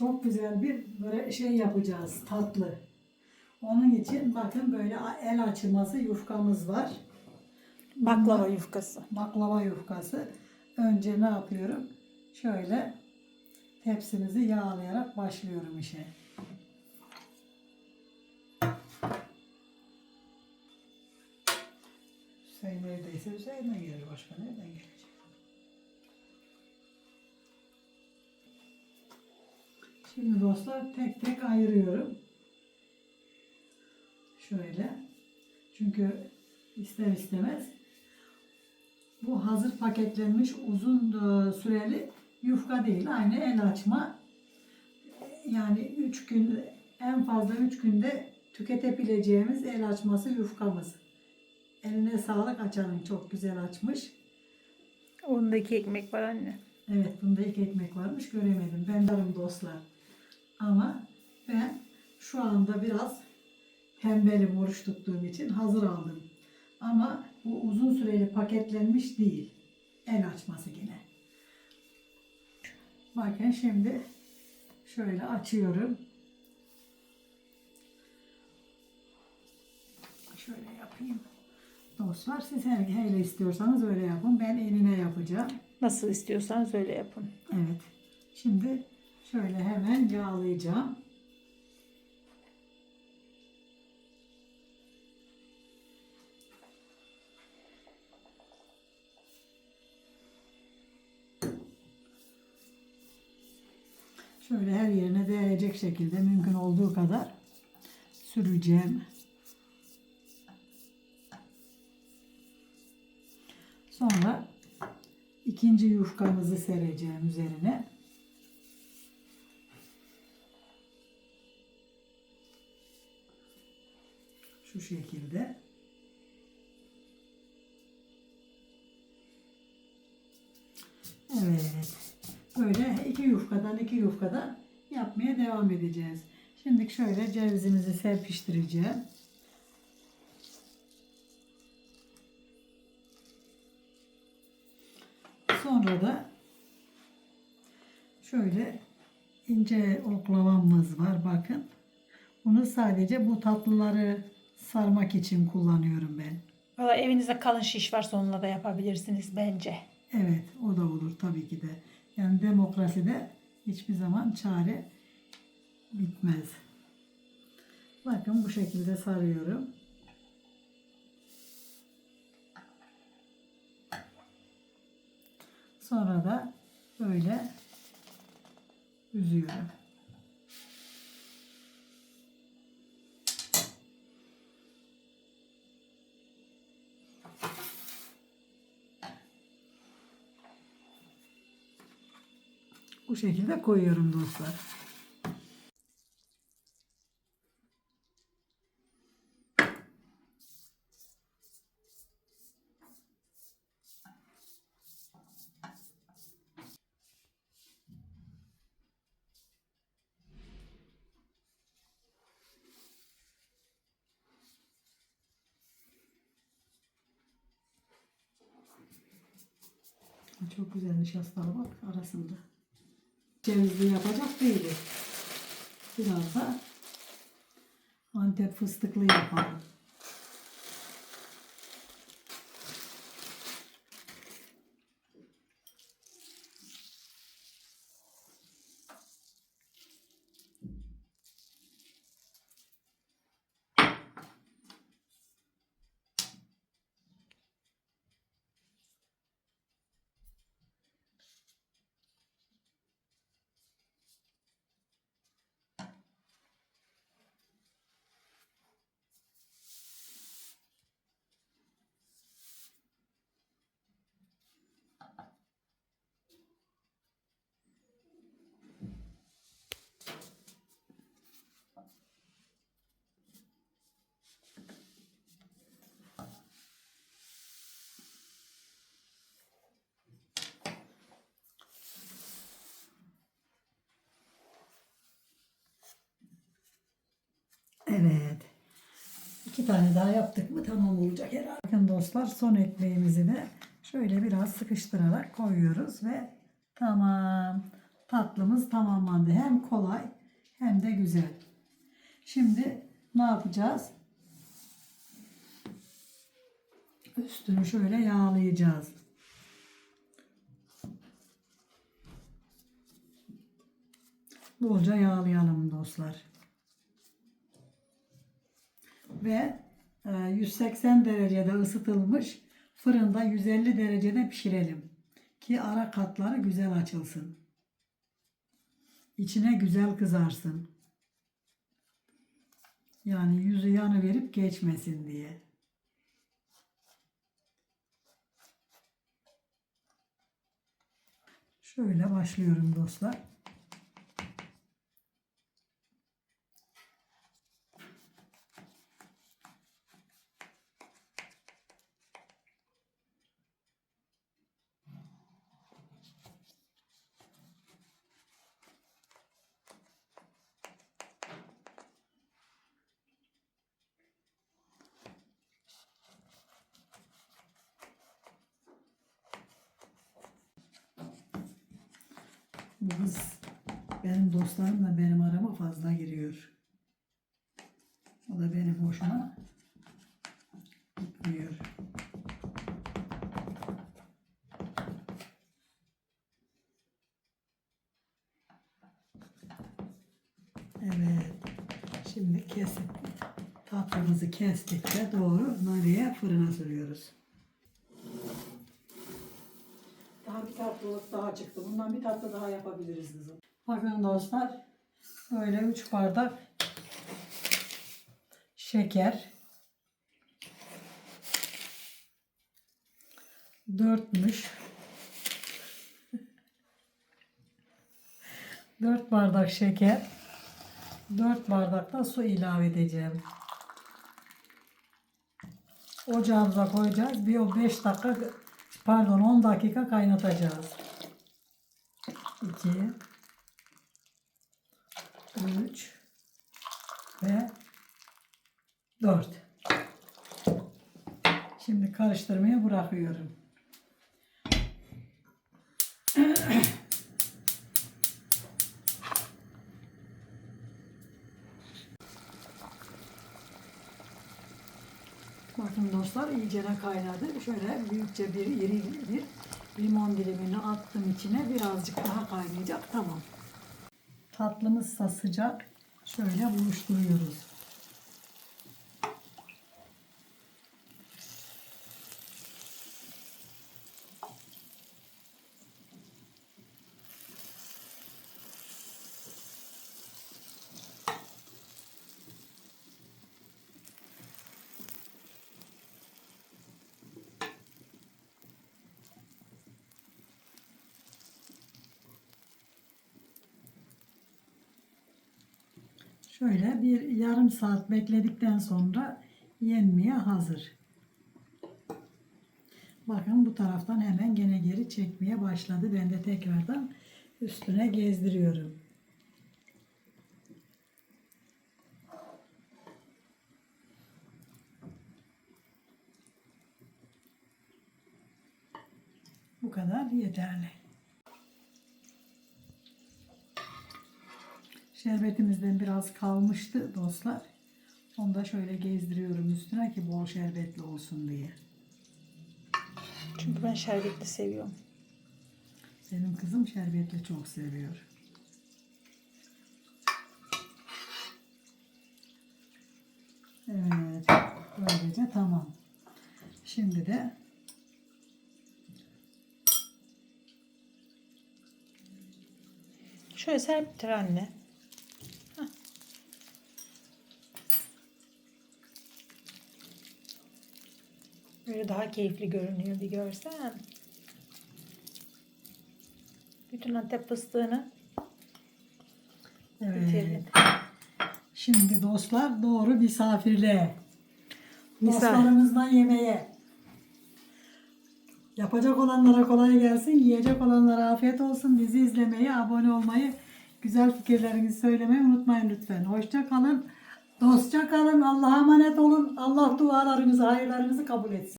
çok güzel bir böyle şey yapacağız tatlı. Onun için bakın böyle el açılması yufkamız var. Baklava yufkası. Baklava yufkası. Önce ne yapıyorum? Şöyle tepsimizi yağlayarak başlıyorum işe. Hüseyin neredeyse Hüseyin'den gelir başka nereden gelecek? Şimdi dostlar tek tek ayırıyorum. Şöyle. Çünkü ister istemez bu hazır paketlenmiş uzun e, süreli yufka değil. Aynı el açma. Yani 3 gün en fazla 3 günde tüketebileceğimiz el açması yufkamız. Eline sağlık açanın çok güzel açmış. Ondaki ekmek var anne. Evet bunda iki ekmek varmış göremedim. Ben varım dostlar. Ama ben şu anda biraz tembelim oruç tuttuğum için hazır aldım. Ama bu uzun süreli paketlenmiş değil. El açması yine. Bakın şimdi şöyle açıyorum. Şöyle yapayım. Dostlar siz her hele istiyorsanız öyle yapın. Ben eline yapacağım. Nasıl istiyorsanız öyle yapın. Evet. Şimdi şöyle hemen yağlayacağım. Şöyle her yerine değecek şekilde mümkün olduğu kadar süreceğim. Sonra ikinci yufkamızı sereceğim üzerine. Şekilde. Evet. Böyle iki yufkadan iki yufkadan yapmaya devam edeceğiz. Şimdi şöyle cevizimizi serpiştireceğim. Sonra da şöyle ince oklavamız var bakın. Bunu sadece bu tatlıları sarmak için kullanıyorum ben. Valla evinizde kalın şiş varsa onunla da yapabilirsiniz bence. Evet o da olur tabii ki de. Yani demokraside hiçbir zaman çare bitmez. Bakın bu şekilde sarıyorum. Sonra da böyle üzüyorum. Bu şekilde koyuyorum dostlar. Çok güzel nişastalı bak arasında. Cevizli yapacak değiliz. Biraz da Antep fıstıklı yapalım. Evet. İki tane daha yaptık mı tamam olacak herhalde. Bakın dostlar son ekmeğimizi de şöyle biraz sıkıştırarak koyuyoruz ve tamam. tatlımız tamamlandı. Hem kolay hem de güzel. Şimdi ne yapacağız? Üstünü şöyle yağlayacağız. Bolca yağlayalım dostlar. Ve e, 180 derecede ısıtılmış fırında 150 derecede pişirelim. Ki ara katları güzel açılsın. İçine güzel kızarsın. Yani yüzü yanı verip geçmesin diye. Şöyle başlıyorum dostlar. Bu kız benim dostlarımla benim arama fazla giriyor. O da benim hoşuma gitmiyor. Evet. Şimdi kesip tatlımızı kestik de doğru nareye fırına sürüyoruz. Daha bir tatlılık daha çıktı. Bundan bir tatlı daha yapabiliriz kızım. Bakın dostlar. Böyle 3 bardak şeker. Dörtmüş. Dört bardak şeker. Dört bardak da su ilave edeceğim. Ocağımıza koyacağız. Bir o 5 dakika pardon 10 dakika kaynatacağız. 2 3 ve 4 Şimdi karıştırmaya bırakıyorum. Bakın dostlar iyice kaynadı. Şöyle büyükçe bir iri bir limon dilimini attım içine. Birazcık daha kaynayacak. Tamam. Tatlımız sıcak. Şöyle buluşturuyoruz. Şöyle bir yarım saat bekledikten sonra yenmeye hazır. Bakın bu taraftan hemen gene geri çekmeye başladı. Ben de tekrardan üstüne gezdiriyorum. Bu kadar yeterli. Şerbetimizden biraz kalmıştı dostlar. Onu da şöyle gezdiriyorum üstüne ki bol şerbetli olsun diye. Çünkü ben şerbetli seviyorum. Benim kızım şerbetli çok seviyor. Evet, böylece tamam. Şimdi de Şöyle serptir anne. Böyle daha keyifli görünüyor bir görsen. Bütün Antep fıstığını evet. bitirdim. Şimdi dostlar doğru misafirliğe. Misafir. Dostlarımızdan yemeğe. Yapacak olanlara kolay gelsin. Yiyecek olanlara afiyet olsun. Bizi izlemeyi, abone olmayı, güzel fikirlerinizi söylemeyi unutmayın lütfen. Hoşça kalın. Dostça kalın. Allah'a emanet olun. Allah dualarınızı, hayırlarınızı kabul etsin.